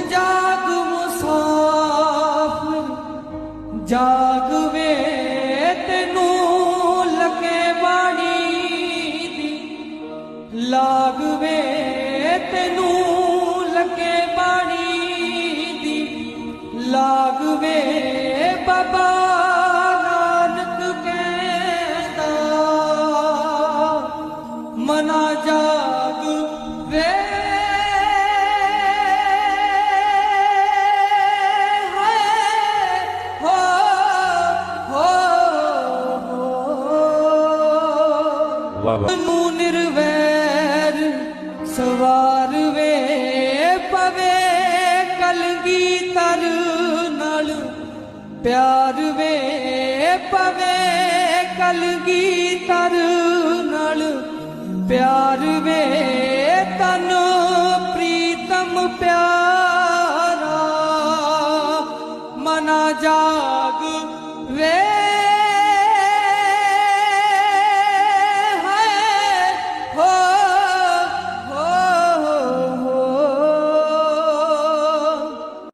ਜਾਗ ਮੁਸਾਫਿਰ, ਜਾਗ ਵੇ ਤੈਨੂੰ ਲੱਗੇ ਬਾਣੀ ਦੀ। ਲਾਗ ਵੇ ਤੈਨੂੰ ਲੱਗੇ ਬਾਣੀ ਦੀ। ਲਾਗ ਵੇ ਵਾਹ ਵਾਹ। ਨੂੰ ਨਿਰਵੈਰ, ਸਵਾਰ ਵੇ, ਪਵੇ ਕਲਗੀ ਤਰ ਨਾਲ। ਪਿਆਰ ਵੇ, ਪਵੇ ਕਲਗੀ ਤਰ ਨਾਲ। ਪਿਆਰ ਵੇ, ਤਨ ਪ੍ਰੀਤਮ ਪਿਆਰਾ। ਮਨਾ ਜਾਗ